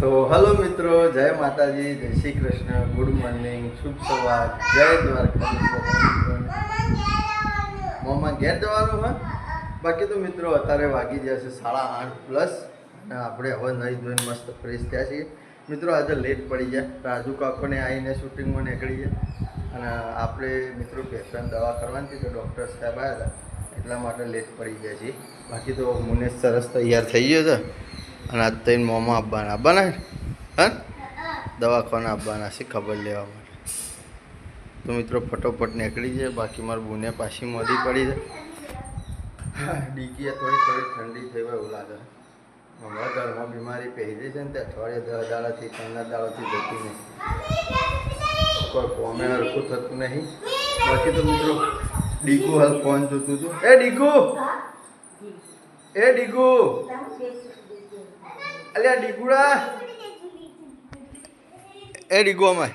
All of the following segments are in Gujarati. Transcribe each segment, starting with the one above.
તો હલો મિત્રો, જય માતાજી, જય શ્રી કૃષ્ણ, ગુડ મોર્નિંગ, શુભ સવાર, જય દ્વારકા મોમાં ઘેર જવાનું હોય બાકી તો મિત્રો, અત્યારે વાગી જશે સાડા આઠ પ્લસ અને આપણે હવે નહીં ધોઈને મસ્ત ફ્રેશ થયા છીએ. મિત્રો, આજે લેટ પડી જાય રાજુ કાકોને આવીને શૂટિંગમાં નીકળી જાય અને આપણે મિત્રો પેશન્ટ દવા કરવાની તો ડૉક્ટર સાહેબ આવ્યા હતા. એટલા માટે લેટ પડી ગયા છીએ. બાકી તો મુનેશ સરસ તૈયાર થઈ ગયો છે. અને આજ તઈને મોંમાં આપવાના. આપવાના દવાખાના આપવાના છે, ખબર લેવા માટે. તો મિત્રો, ફટોફટ નીકળી જાય બાકી મારે બુને પાછી મોડી પડી જાય ડીકી થોડી થોડી ઠંડી થઈ હોય એવું લાગે. હમણાં ઘરમાં બીમારી પહેરી છે ને તે અઠવાડિયે દસ દાડાથી પંદર દાડાથી જતી નહીં. કોઈ કોમે હરખું થતું નહીં. બાકી તો મિત્રો, ડીકુ હાલ ફોન જોતું હતું. એ ડીકુ! એ ડીકુ! અલ્યા ડીગુડા એ ડીગુ અમાય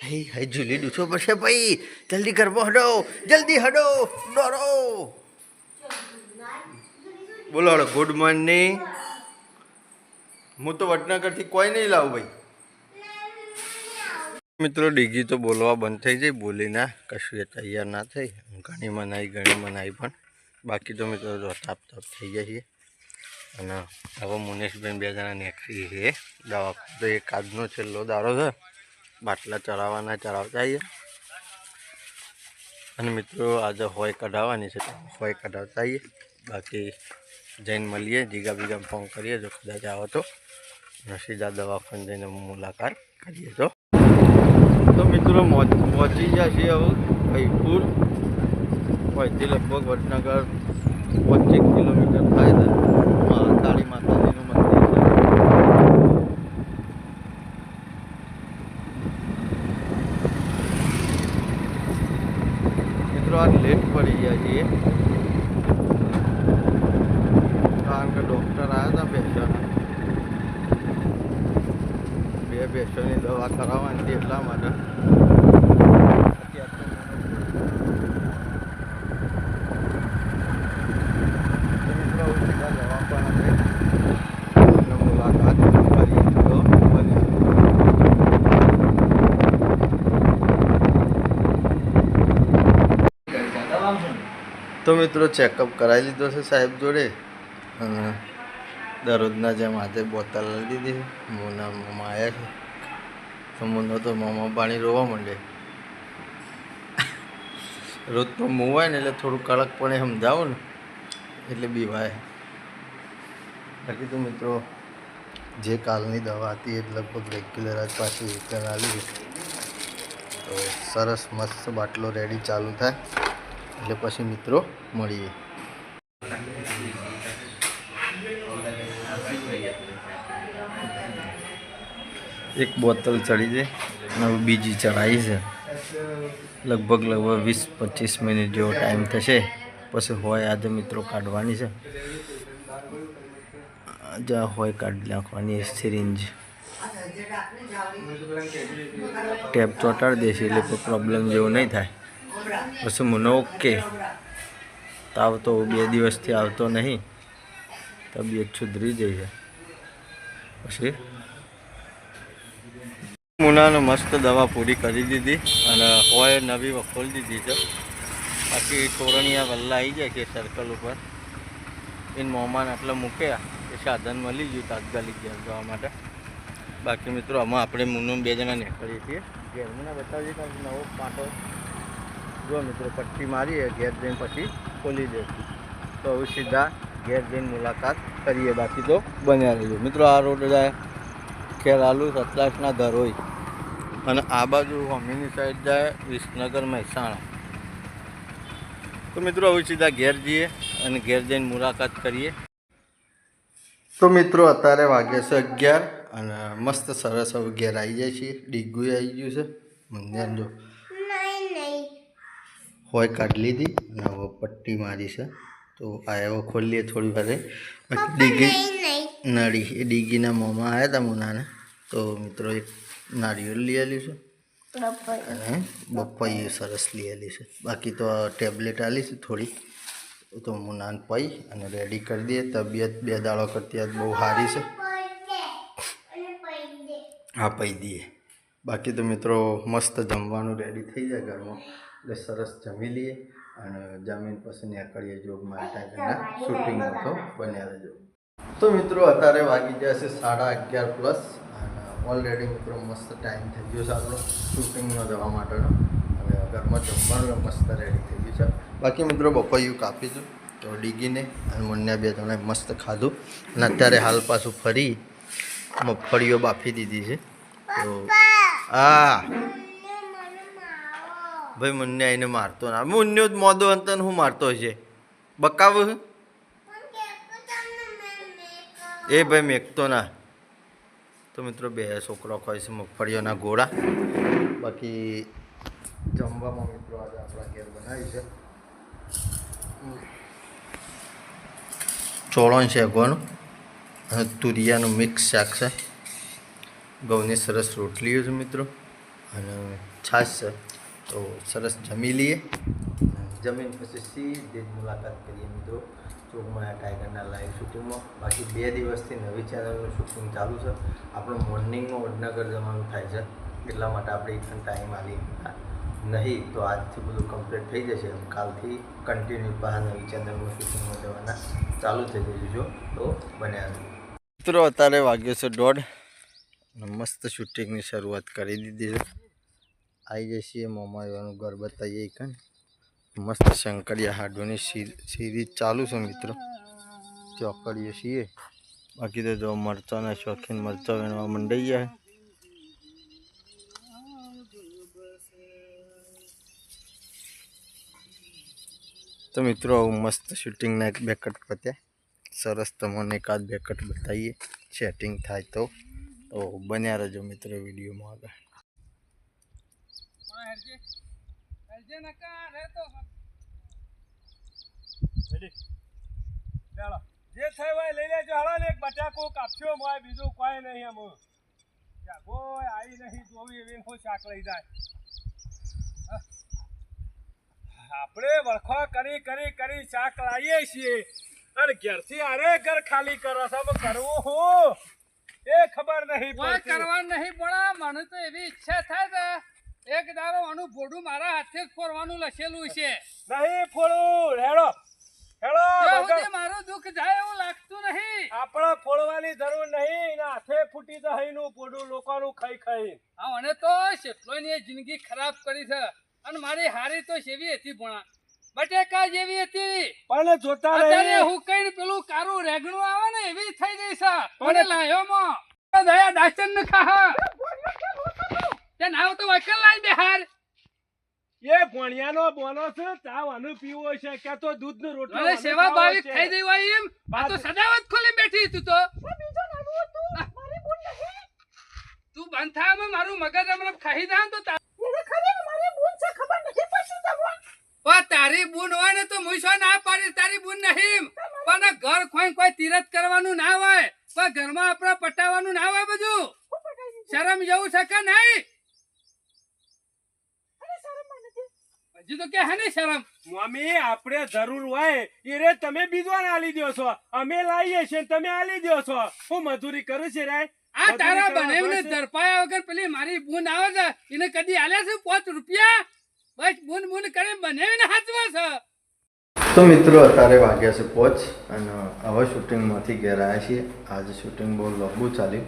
હે હે ઝૂલી ડૂછો પડશે ભાઈ જલ્દી કરવો હડો જલ્દી હડો ડરો બોલો હડો ગુડ મોર્નિંગ હું તો વડનગરથી કોઈ નહીં લાવું, ભાઈ. મિત્રો ડીગી તો બોલવા બંધ થઈ જાય. બોલીના કશું એ તૈયાર ના થઈ ઘણી મનાઈ ઘણી મનાઈ પણ. બાકી તો મિત્રો, તો તાપ તાપ થઈ જાય છે અને હવે મુનેશભાઈ બે જણા નીકળી છે. દવા તો એક આજનો છેલ્લો દારો છે. બાટલા ચડાવવાના ચડાવતા આવીએ. અને મિત્રો આજે હોય કઢાવવાની છે. હોય કઢાવતા આવીએ. બાકી જઈને મળીએ. જીગા બીગા ફોન કરીએ જો કદાચ આવો તો. સીધા દવાખાને જઈને મુલાકાત કરીએ તો તો મિત્રો પહોંચી જશે હવે હૈપુર અહીંથી લગભગ વડનગર પચીસ કિલોમીટર થાય છે માં કાળી માતાજીનું મંદિર છે મિત્રો આ લેટ પડી ગયા છીએ કારણ કે ડૉક્ટર આવ્યા હતા પેશન્ટ બે પેશન્ટની દવા કરાવવાની હતી એટલા માટે તો મિત્રો હવે સીધા દવાખાને અને મુલાકાત કરીએ તો બન્યા તો મિત્રો ચેકઅપ કરાવી લીધો છે સાહેબ જોડે. અને દરરોજના જેમ આજે બોતલ લઈ દીધી મોના મોમાં આવ્યા છે. તો મોનો તો મોમાં પાણી રોવા માંડે. રોજ તો મોં હોય ને એટલે થોડું કડકપણે સમજાવો ને. એટલે બીવાય. બાકી તો મિત્રો, જે કાલની દવા હતી એ લગભગ રેગ્યુલર જ પાછી રિટર્ન આવી તો સરસ મસ્ત બાટલો રેડી ચાલુ થાય. એટલે પછી મિત્રો મળીએ. એક બોટલ ચડી છે અને બીજી ચડાવી છે. લગભગ લગભગ વીસ પચીસ મિનિટ જેવો ટાઈમ થશે, પછી હોય આજે મિત્રો કાઢવાની છે. જ્યાં હોય કાઢી નાખવાની સિરિંજ. ટેપ ચોંટાડી દેશે, એટલે કોઈ પ્રોબ્લેમ જેવું નહીં થાય. પછી મને ઓકે તાવ તો બે દિવસથી આવતો નહીં. તબિયત સુધરી જાય છે. પછી? મુનાને મસ્ત દવા પૂરી કરી દીધી અને હોય નવી ખોલી દીધી છે. બાકી તોરણિયા વલ્લા આવી જાય કે સર્કલ ઉપર. એને મોમાન આટલા મૂક્યા. એ સાધન મળી ગયું તાત્કાલિક ઘેર જવા માટે. બાકી મિત્રો, આમાં આપણે મુનુ બે જણા નીકળીએ છીએ. ઘેર મને બતાવીએ નવો પાટો જો મિત્રો, પટ્ટી મારીએ, ઘેર જઈને પછી ખોલી દે તો હવે સીધા ઘેર જઈને મુલાકાત કરીએ બાકી તો બન્યા રહીએ. મિત્રો, આ રોડ જાય ખેરાલુ સતલાસના ધરોઈ અને આ બાજુ હોમીની સાઈડ જાય વિસનગર મહેસાણા. તો મિત્રો, હવે સીધા ઘેર જઈએ અને ઘેર જઈને મુલાકાત કરીએ. તો મિત્રો, અત્યારે વાગે છે અગિયાર અને મસ્ત સરસ હવે ઘેર આવી જાય છે. ડીગુએ આવી ગયું છે. મંદિર જો હોય કાઢી લીધી અને હવે પટ્ટી મારી છે. તો આ એવો ખોલીએ થોડી વારે. ડીગી નળી એ ડીગીના મોંમાં આવ્યા હતા મુનાને. તો મિત્રો એક નાળિયેર આવેલી છે. અને બપ્પાઈએ સરસ આવેલી છે. બાકી તો ટેબ્લેટ આલી છે થોડી તો મુનાને પાઈ અને રેડી કરી દઈએ. તબિયત બે દાડો કરતી બહુ સારી છે. હા પાઈ દઈએ. બાકી તો મિત્રો મસ્ત જમવાનું રેડી થઈ જાય ઘરમાં. એટલે સરસ જમી લઈએ અને જમીન પછી અકળીએ જોગ મારા શૂટિંગ હતો બન્યા રહેજો. તો મિત્રો અત્યારે વાગી ગયા છે સાડા અગિયાર પ્લસ અને ઓલરેડી મિત્રો મસ્ત ટાઈમ થઈ ગયો છે આપણો શૂટિંગનો જવા માટેનો. હવે ઘરમાં જમવાનું મસ્ત રેડી થઈ ગયું છે. બાકી મિત્રો બપૈયું કાપી દઉં તો ડીગીને અને મને બે જણાએ મસ્ત ખાધું. અને અત્યારે હાલ પાછું ફરી મગફળીઓ બાફી દીધી છે. તો આ ભાઈ મુન્યા એને મારતો ના. મુન્યો જ મોદો અંતન હું મારતો છે. બકાવ એ ભાઈ મેકતો ના. તો મિત્રો, બે છોકરો ખોય છે, મગફળીઓના ગોળા. બાકી જમવામાં મિત્રો આજે આપણા ઘેર બનાવી છે. ચોળણ શેકવાનું અને તુરિયાનું મિક્સ શાક છે. ઘઉંની સરસ રોટલીઓ છે મિત્રો. અને છાશ છે. તો સરસ જમી લઈએ. જમીન પછી સીધી જ મુલાકાત કરીએ મિત્રો? ચોકમણા ટાઈગરના લાઈવ શૂટિંગમાં બાકી બે દિવસથી નવી ચેનલનું શૂટિંગ ચાલુ છે. આપણું મોર્નિંગમાં વડનગર જવાનું થાય છે. એટલા માટે આપણે એકદમ ટાઈમ આવી નહીં તો આજથી બધું કમ્પ્લીટ થઈ જશે કાલથી કન્ટિન્યુ બહાર નવી ચેનલનું શૂટિંગમાં જવાના. ચાલુ થઈ જજો તો બન્યા. મિત્રો અત્યારે વાગ્યો છે દોઢ. મસ્ત શૂટિંગની શરૂઆત કરી દીધી છે. આવી જઈએ છીએ મોમાવાનું ઘર બતાવીએ કન મસ્ત શંકરિયા હાડોની સિરીઝ ચાલુ છે મિત્રો ચોકડીએ છીએ બાકી તો જો મરચાના શોખીન મરચા વેણવા મંડાઈ ગયા તો મિત્રો આવું મસ્ત શૂટિંગના એક બે કટ પત્યા સરસ તમને એકાદ બે કટ બતાવીએ સેટિંગ થાય તો તો બન્યા રહેજો મિત્રો વિડીયોમાં આગળ ચાલો જે હોય લઈ લેજો. હાલો ને એક બટાકો કાપશો મોય બીજું કોઈ નહીં એમ. કોઈ આવી નહીં જોવી એવી હું શાક લઈ જાય. આપણે વરખો કરી કરી કરી શાક લાવીએ છીએ. અને ઘેરથી અરે ઘર ખાલી કરો સબ કરવું હું? એ ખબર નહીં કોઈ પડતી. કરવા નહીં પડે મને તો એવી ઈચ્છા થાય એક દારો આનું ભોડું મારા હાથે જ ફોરવાનું લખેલું છે. નહીં ફોડું. હેડો. હેડો મારું દુઃખ જાય એવું લાગતું નહીં. આપણે ફોડવાની જરૂર નહીં હાથે ફૂટી જાય નું પોડું લોકોનું ખાઈ ખાઈ. હા મને તો શેઠલોની જિંદગી ખરાબ કરી છે. અને મારી હારી તો સેવી હતી ભણા. બટેકા જેવી હતી. પણ જોતા અત્યારે હું કઈ પેલું કારું રેગણું આવે ને એવી થઈ ગઈ છે. મને લાયો માં. દયા ડાક્ટર ને ખા તે નાવ તો વકલ લાઈ દે હાર એ બોલો છે તાવ પીવો છે કે તો દૂધનું રોટલો અરે સેવા ભાવિક થઈ ગઈ હોય એમ? આ તો સદાવત ખોલી બેઠી તું તો. તું. બંધ તું અમે મારું મગજ હમણાં ખાઈ દા તો તા- પણ તારી બુન હોય ને તો મુઈસો ના પાડી તારી બુન નહીં પણ ઘર ખોઈ કોઈ તીરથ કરવાનું ના હોય પણ ઘરમાં આપણા પટાવવાનું ના હોય બધું. શરમ જેવું છે કે નહીં? હજી તો કે હે ને શરમ? મમ્મી આપણે જરૂર હોય એ રે તમે બીજવાને આલી દો છો. અમે લાવીએ છીએ તમે આલી દો છો. હું મજૂરી કરું છે રે આ તારા કરવા ધરપાયા વગર પેલી મારી બુન આવે છે. એને કદી આલ્યા છે પાંચ રૂપિયા? બસ બુન બુન કરી બનાવીને હાચવે છે. તો મિત્રો અત્યારે વાગ્યા છે પોચ અને હવે શૂટિંગમાંથી ઘેર આવ્યા છીએ. આજે શૂટિંગ બહુ લાંબુ ચાલ્યું.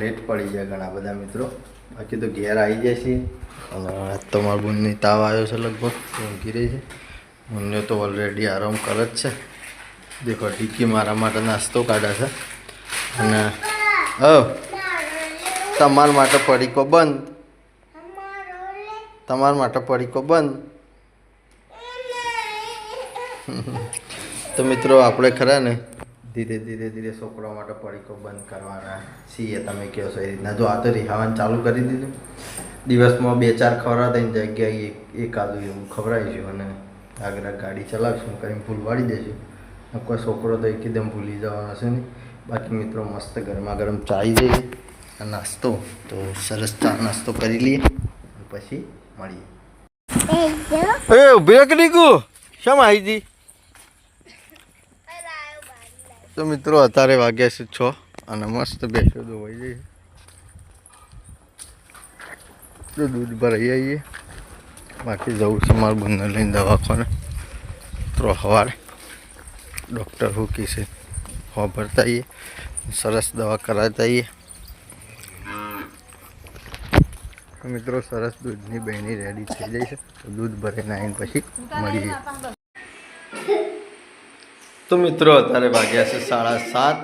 લેટ પડી ગયા ઘણા બધા મિત્રો. બાકી તો ઘેર આવી જાય છે. અને આજ તો મારા બુનની તાવ આવ્યો છે લગભગ ઊંઘી રહી છે. બુનને તો ઓલરેડી આરામ કરે જ છે. દેખો ટીકી મારા માટે નાસ્તો કાઢે છે. અને, ઓ, તમારા માટે પડીકો બંધ. તમારા માટે પડીકો બંધ. તો મિત્રો, આપણે ખરા ને ધીરે ધીરે ધીરે છોકરાઓ માટે પડીકો બંધ કરવાના છીએ. તમે કહો છો એ રીતના. જો આ તો રિહાવાનું ચાલુ કરી દીધું. દિવસમાં બે ચાર ખવડાવતા થઈને જગ્યાએ એક એકાદું એવું ખવડાવીશું અને આગળ ગાડી ચલાવીશું. કરીને ભૂલવાડી દઈશું કોઈ છોકરો તો એકદમ ભૂલી જવાનો છે નહીં. બાકી મિત્રો મસ્ત ગરમા ગરમ ચાઈ જઈએ નાસ્તો. તો સરસ ચા નાસ્તો કરી લઈએ પછી મળીએ. એ ઊભી રાખ નીકુ. શમ આવી હતી તો મિત્રો, અત્યારે વાગ્યા છે છ અને મસ્ત બેસો વહી જઈએ. તો દૂધ ભરાઈ આવીએ. બાકી જવું છે મારું બંને લઈને દવાખાને. તો સવારે ડૉક્ટર હુકી છે? હો ભરતા આવીએ. સરસ દવા કરાવતા આવીએ. મિત્રો, સરસ દૂધની બહેની રેડી થઈ જાય છે. તો દૂધ ભરીને આવીને પછી મળીએ. તો મિત્રો, અત્યારે વાગ્યા છે સાડા સાત.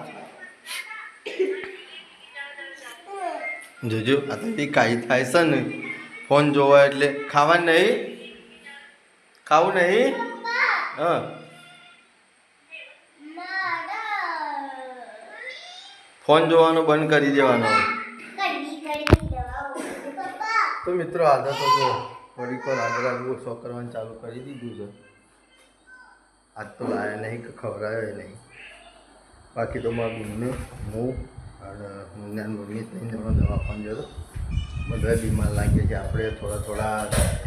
જોજો અત્યારથી કાંઈ થાય છે ને ફોન જોવા એટલે ખાવા નહીં? ખાવું નહીં? હા. ફોન જોવાનો બંધ કરી દેવાનો. તો મિત્રો આદત જો થોડીક વાર આગળ આગળ શો કરવાનું ચાલુ કરી દીધું છે. આજ તો લાયા નહીં કે ખવડાવ્યો નહીં. બાકી તો મારા બહેનને હું અને મુન્નાની મમ્મી થઈને હું દવાખાને જતો બધા બીમાર લાગીએ છે. આપણે થોડા થોડા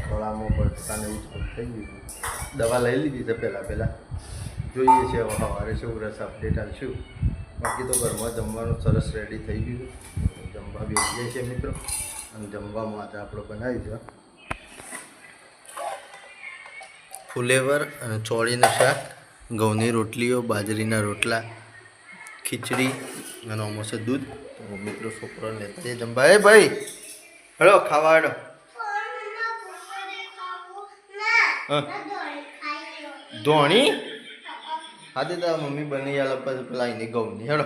થોડામાં બળતા ને એવું થઈ ગયું દવા લઈ લીધી છે પહેલાં પહેલાં. જોઈએ છે હવે સવારે શું રસ અપડેટ આવશું બાકી તો ઘરમાં જમવાનું સરસ રેડી થઈ ગયું છે. જમવા બેસીએ છીએ મિત્રો. અને જમવામાં આજે આપણે બનાવી છે. ફુલેવર અને ચોળીનું શાક, ઘઉંની રોટલીઓ, બાજરીના રોટલા, ખીચડી અને અમોસે દૂધ. મિત્રો છોકરાને લેતા જઈએ જમવા. ભાઈ, હળો, ખાવા હળો હા. ધોણી? હા, તે તારા મમ્મી બની આલે પછી પેલા એની ઘઉંની. હળો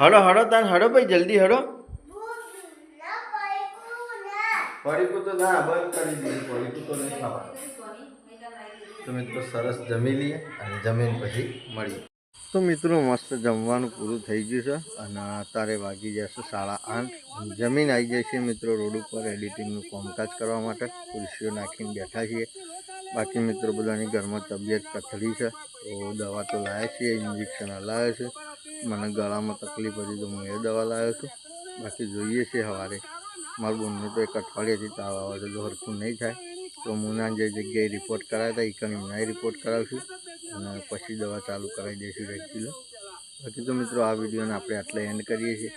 હળો હળો, તાન હળો ભાઈ, જલ્દી હળો. તો મિત્રો મસ્ત જમવાનું પૂરું થઈ ગયું છે અને અત્યારે વાગી જશે સાડા આઠ. જમીન આવી જાય છે મિત્રો, રોડ ઉપર એડિટિંગનું કામકાજ કરવા માટે. ખુરશીઓ નાખીને બેઠા છીએ. બાકી મિત્રો, બધાની ઘરમાં તબિયત કથળી છે. તો દવા તો લાવ્યા છીએ ઇન્જેક્શન લાવે છે. મને ગળામાં તકલીફ હતી, તો હું એ દવા લાવ્યો છું. બાકી જોઈએ છે સવારે. મારું બોનને તો એક અઠવાડિયાથી તાવ આવે છે, જો હરખું નહીં થાય, તો મુના જે જગ્યાએ રિપોર્ટ કરાવ્યા હતા એ કણી મુનાએ રિપોર્ટ કરાવશું અને પછી દવા ચાલુ કરાવી દઈશું રેગ્યુલર બાકી તો મિત્રો, આ વિડીયોને આપણે આટલે એન્ડ કરીએ છીએ.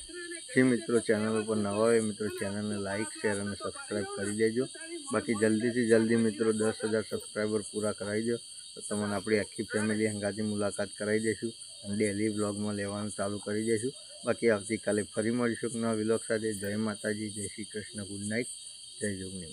જે મિત્રો ચેનલ ઉપર નવા હોય, મિત્રો ચેનલને લાઇક શેર અને સબસ્ક્રાઈબ કરી દેજો. બાકી જલ્દીથી જલ્દી મિત્રો દસ હજાર સબસ્ક્રાઈબર પૂરા કરાવી દો, તો તમને આપણી આખી ફેમિલી હંગાથી મુલાકાત કરાવી દઈશું અને ડેલી બ્લોગમાં લેવાનું ચાલુ કરી દઈશું. બાકી આવતીકાલે ફરી મળીશું નવા વિલોક સાથે. જય માતાજી, જય શ્રી કૃષ્ણ. Good night. જય જોગણી